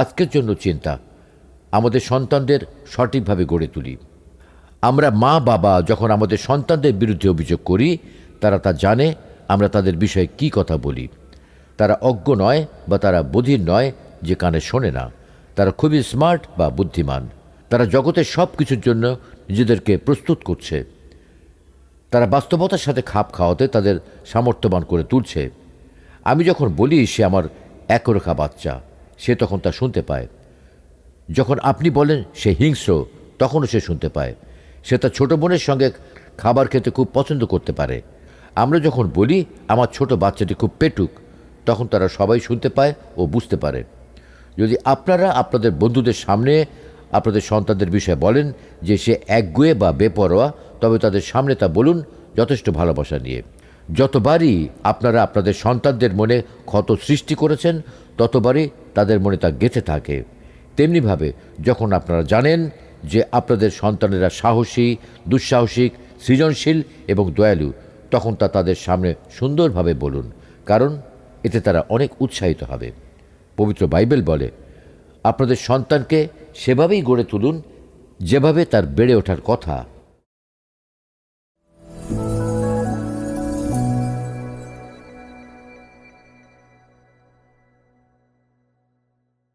আজকের জন্য চিন্তা, আমাদের সন্তানদের সঠিকভাবে গড়ে তুলি। আমরা মা, বাবা যখন আমাদের সন্তানদের বিরুদ্ধে অভিযোগ করি, তারা তা জানে, আমরা তাদের বিষয়ে কি কথা বলি। তারা অজ্ঞ নয় বা তারা বধির নয়, যে কানে শোনে না। তারা খুবই স্মার্ট বা বুদ্ধিমান। তারা জগতের সব কিছুর জন্য নিজেদেরকে প্রস্তুত করছে। তারা বাস্তবতার সাথে খাপ খাওয়াতে তাদের সামর্থ্যবান করে তুলছে। আমি যখন বলি, সে আমার একরেখা বাচ্চা। সে তখন তা শুনতে পায়। যখন আপনি বলেন সে হিংস্র, তখনও সে শুনতে পায়। সে তার ছোট বোনের সঙ্গে খাবার খেতে খুব পছন্দ করতে পারে। আমরা যখন বলি, আমার ছোট বাচ্চাটি খুব পেটুক, তখন তারা সবাই শুনতে পায় ও বুঝতে পারে। যদি আপনারা আপনাদের বন্ধুদের সামনে আপনাদের সন্তানদের বিষয়ে বলেন যে সে একগুয়ে বা বেপরোয়া, তবে তাদের সামনে তা বলুন যথেষ্ট ভালোবাসা নিয়ে। যতবারই আপনারা আপনাদের সন্তানদের মনে ক্ষত সৃষ্টি করেছেন, ততবারই তাদের মনে তা গেঁথে থাকে। তেমনিভাবে যখন আপনারা জানেন যে আপনাদের সন্তানেরা সাহসী, দুঃসাহসিক, সৃজনশীল এবং দয়ালু, তখন তা তাদের সামনে সুন্দরভাবে বলুন, কারণ এতে তারা অনেক উৎসাহিত হবে। পবিত্র বাইবেল বলে, আপনাদের সন্তানকে সেভাবেই গড়ে তুলুন, যেভাবে তার বেড়ে ওঠার কথা।